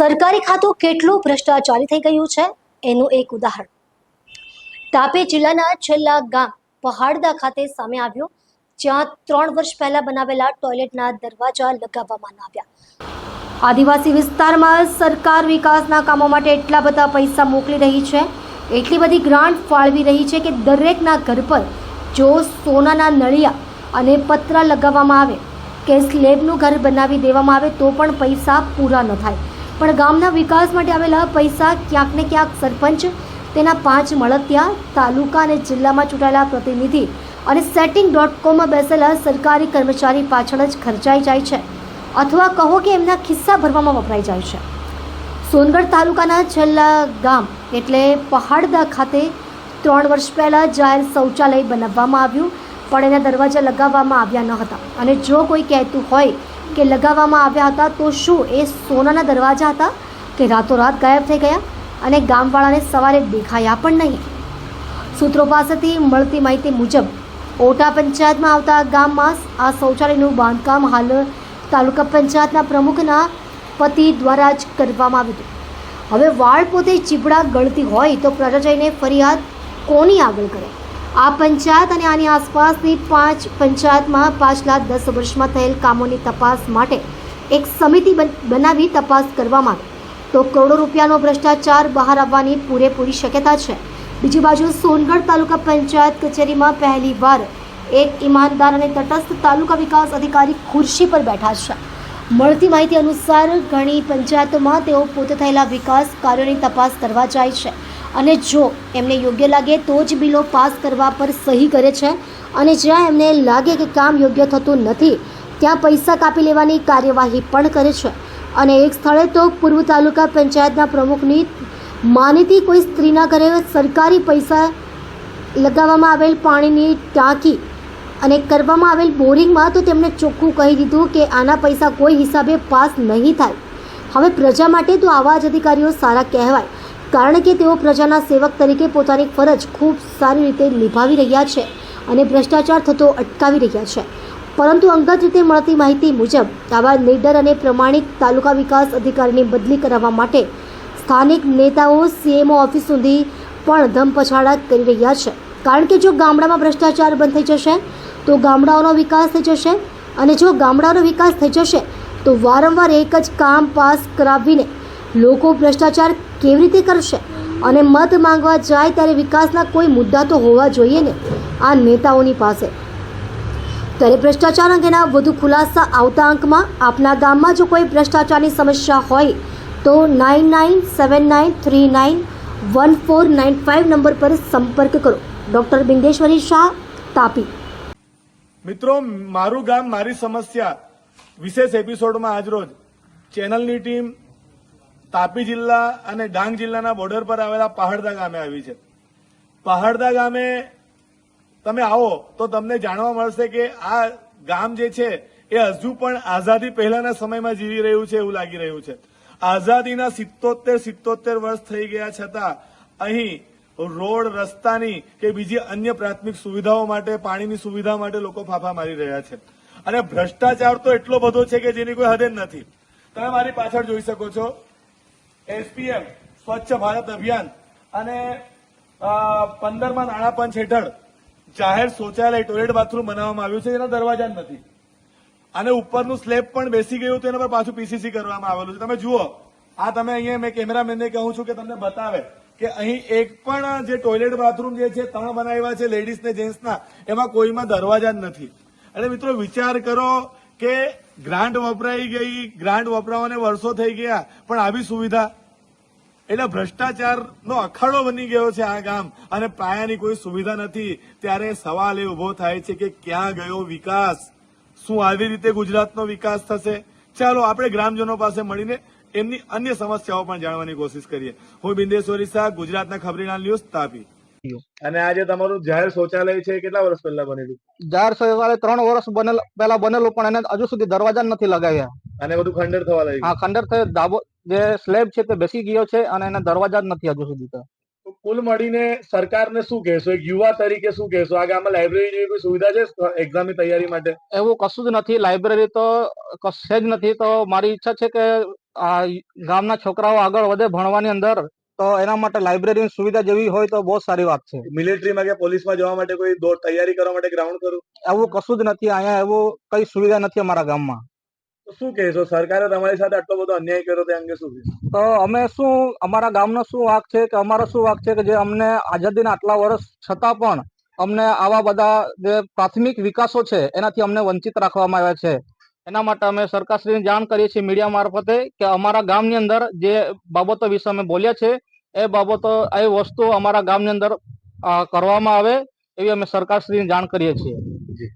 સરકારી ખાતું કેટલું ભ્રષ્ટાચારી થઈ ગયું છે? એનું એક ઉદાહરણ. તાપી જિલ્લાના છેલ્લા ગામ પહાડદા ખાતે સામે આવ્યું, જ્યાં ત્રણ વર્ષ પહેલા બનાવેલા ટોયલેટના દરવાજા લગાવવામાં આવ્યા. આદિવાસી વિસ્તારમાં સરકાર વિકાસના કામો માટે એટલા બધા પૈસા મોકલી રહી છે, એટલી બધી ગ્રાન્ટ ફાળવી રહી છે કે દરેકના ઘર પર જો સોનાના નળિયા અને પતરા લગાવવામાં આવે, કે સ્લેબનું ઘર બનાવી દેવામાં આવે, તો પણ પૈસા પૂરા ન થાય. પણ ગામના વિકાસ માટે આવેલા પૈસા ક્યાંક ને ક્યાંક સરપંચ, તેના પાંચ મળતિયા, તાલુકા અને જિલ્લામાં ચૂંટાયેલા પ્રતિનિધિ અને સેટિંગ ડોટ કોમમાં બેસેલા સરકારી કર્મચારી પાછળ જ ખર્ચાઈ જાય છે. અથવા કહો કે એમના ખિસ્સા ભરવામાં વપરાઈ જાય છે. સોનગઢ તાલુકાના છેલ્લા ગામ એટલે પહાડદા ખાતે ત્રણ વર્ષ પહેલાં જાહેર શૌચાલય બનાવવામાં આવ્યું, પણ એના દરવાજા લગાવવામાં આવ્યા ન હતા. અને જો કોઈ કહેતું હોય કે લગાવવામાં આવ્યા હતા, તો શું એ સોનાના દરવાજા હતા કે રાતોરાત ગાયબ થઈ ગયા અને ગામવાળાને સવારે દેખાયા પણ નહીં? સૂત્રો પાસેથી મળતી માહિતી મુજબ, ઓટા પંચાયતમાં આવતા ગામમાં આ શૌચાલયનું બાંધકામ હાલ તાલુકા પંચાયતના પ્રમુખના પતિ દ્વારા જ કરવામાં આવ્યું હતું. હવે વાળ પોતે ચીપડા ગળતી હોય તો પ્રજા જઈને ફરિયાદ કોની આગળ કરે? આ પંચાયત અને આની આસપાસની પાંચ પંચાયતમાં પાછલા દસ વર્ષમાં થયેલ કામોની તપાસ માટે એક સમિતિ બન- બનાવી તપાસ કરવામાં આવે. તો કરોડો રૂપિયાનો ભ્રષ્ટાચાર બહાર આવવાની પૂરેપૂરી શક્યતા છે. બીજી બાજુ સોનગઢ તાલુકા પંચાયત કચેરીમાં પહેલી વાર એક ઈમાનદાર અને તટસ્થ તાલુકા વિકાસ અધિકારી ખુરશી પર બેઠા છે. મળતી માહિતી અનુસાર ઘણી પંચાયતોમાં તેઓ પોતે થયેલા વિકાસ કાર્યોની તપાસ કરવા જાય છે. અને જો એમને યોગ્ય લાગે તો જ બિલો પાસ કરવા પર સહી કરે છે. અને જ્યાં એમને લાગે કે કામ યોગ્ય થતું નથી, ત્યાં પૈસા કાપી લેવાની કાર્યવાહી પણ કરે છે. અને એક સ્થળે તો પૂર્વ તાલુકા પંચાયતના પ્રમુખની માનીતી કોઈ સ્ત્રીના ઘરે સરકારી પૈસા લગાવવામાં આવેલ પાણીની ટાંકી અને કરવામાં આવેલ બોરિંગમાં તો તેમણે ચોખ્ખું કહી દીધું કે આના પૈસા કોઈ હિસાબે પાસ નહીં થાય. હવે પ્રજા માટે તો આવા જ અધિકારીઓ સારા કહેવાય. કારણ કે તેઓ પ્રજાના સેવક તરીકે પોતાની ફરજ ખૂબ સારી રીતે નિભાવી રહ્યા છે અને ભ્રષ્ટાચાર થતો અટકાવી રહ્યા છે. પરંતુ અંગત રીતે મળતી માહિતી મુજબ આવા નિડર અને પ્રમાણિક તાલુકા વિકાસ અધિકારીની બદલી કરાવવા માટે સ્થાનિક નેતાઓ સીએમઓ ઓફિસ સુધી પણ ધમપછાડા કરી રહ્યા છે. કારણ કે જો ગામડામાં ભ્રષ્ટાચાર બંધ થઈ જશે, તો ગામડાઓનો વિકાસ થઈ જશે અને જો ગામડાનો વિકાસ થઈ જશે, તો વારંવાર એક જ કામ પાસ કરાવીને લોકો ભ્રષ્ટાચાર કેવી રીતે કરશે? અને મત માંગવા જાય ત્યારે વિકાસના કોઈ મુદ્દા તો હોવા જોઈએ ને? આ નેતાઓની પાસે. ત્યારે ભ્રષ્ટાચાર અંગેના વધુ ખુલાસા આવતા અંકમાં આપના ગામમાં જો કોઈ ભ્રષ્ટાચારની સમસ્યા હોય, તો nine nine seven nine three nine one four nine five number પર સંપર્ક કરો. ડૉક્ટર બિંદેશ્વરી શાહ, તાપી. મિત્રો, મારું ગામ, મારી સમસ્યા વિશેષ એપિસોડમાં આજરોજ ચેનલની ટીમ તાપી જિલ્લા અને ડાંગ જિલ્લાના બોર્ડર પર આવેલા પહાડદા ગામે આવી છે. પહાડદા ગામે તમે આવો તો તમને જાણવા મળશે કે આ ગામ જે છે એ હજુ પણ આઝાદી પહેલાના સમયમાં જીવી રહ્યું છે એવું લાગી રહ્યું છે. આઝાદીના સિત્તોતેર સિત્તોતેર વર્ષ થઈ ગયા છતાં અહીં રોડ, રસ્તાની કે બીજી અન્ય પ્રાથમિક સુવિધાઓ માટે, પાણીની સુવિધા માટે લોકો ફાફા મારી રહ્યા છે. અને ભ્રષ્ટાચાર તો એટલો બધો છે કે જેની કોઈ હદ નથી. તમે મારી પાછળ જોઈ શકો છો. એસપીએમ, સ્વચ્છ ભારત અભિયાન અને પંદરમાં નાણાં પંચ હેઠળ જાહેર શૌચાલય ટોયલેટ બાથરૂમ બનાવવામાં આવ્યું છે, એના દરવાજા નથી અને ઉપરનું સ્લેબ પણ બેસી ગયું હતું, એના પર પાછું પીસીસી કરવામાં આવેલું છે. તમે જુઓ, આ તમે અહીંયા મેં કેમેરામેનને કહું છું કે તમને બતાવે કે અહીં એક પણ જે ટોયલેટ બાથરૂમ જે છે, ત્રણ બનાવ્યા છે લેડીઝ ને જેન્ટ્સના એમાં કોઈમાં દરવાજા જ નથી. અને મિત્રો, વિચાર કરો કે ગ્રાન્ટ વપરાઈ ગઈ, ગ્રાન્ટ વપરાવાને વર્ષો થઈ ગયા, પણ આવી સુવિધા એટલે ભ્રષ્ટાચારનો અખાડો બની ગયો છે આ ગામ અને પાયાની કોઈ સુવિધા નથી. ત્યારે સવાલ એ ઊભો થાય છે કે ક્યાં ગયો વિકાસ? શું આવી રીતે ગુજરાતનો વિકાસ થશે? ચાલો આપણે ગ્રામજનો પાસે મળીને એમની અન્ય સમસ્યાઓ પણ જાણવાની કોશિશ કરીએ. હું બિંદેશ્વરી શાહ ગુજરાતના ખબરીના ન્યૂઝ તાપી. અને આજે તમારું જાહેર શૌચાલય છે કેટલા વર્ષ પહેલા બનેલું? જાહેર શૌચાલય ત્રણ વર્ષ બનેલ પહેલા બનેલું પણ એને હજુ સુધી દરવાજા નથી લગાવ્યા. અને બધું ખંડેર થવા લાગ્યું? આ ખંડર થયો. જે સ્લેબ છે તે બેસી ગયો છે અને એના દરવાજા જ નથી હજુ સુધી તો. કુલ મળીને સરકારને શું કહેશો? એક યુવા તરીકે શું કહેશો? આ ગામમાં લાઇબ્રેરી જેવી કોઈ સુવિધા છે એક્ઝામની તૈયારી માટે? એવું કશું જ નથી. લાઇબ્રેરી તો કશે જ નથી. તો મારી ઈચ્છા છે કે આ ગામના છોકરાઓ આગળ વધે ભણવાની અંદર. તો એના માટે લાઇબ્રેરીની સુવિધા જેવી હોય તો બહુ સારી વાત છે. મિલિટરીમાં કે પોલીસમાં જવા માટે કોઈ તૈયારી કરવા માટે ગ્રાઉન્ડ કરું એવું કશું જ નથી. અહીંયા એવું કઈ સુવિધા નથી અમારા ગામમાં. શું કહેશો? સરકારે તમારી સાથે આટલો બધો અન્યાય કર્યો તે અંગે શું કહેશો? તો અમે શું અમારા ગામનો શું વાક છે કે અમારો શું વાક છે કે જે અમને આઝાદીના આટલા વર્ષ છતાં પણ અમને આવા બધા જે પ્રાથમિક વિકાસો છે એનાથી અમને વંચિત રાખવામાં આવ્યા છે. એના માટે અમે સરકારશ્રીને જાણ કરીએ છીએ મીડિયા મારફતે કે અમારા ગામની અંદર જે બાબતો વિશે અમે બોલ્યા છે એ બાબતો એ વસ્તુ અમારા ગામની અંદર કરવામાં આવે એવી અમે સરકારશ્રીને જાણ કરીએ છીએ. જી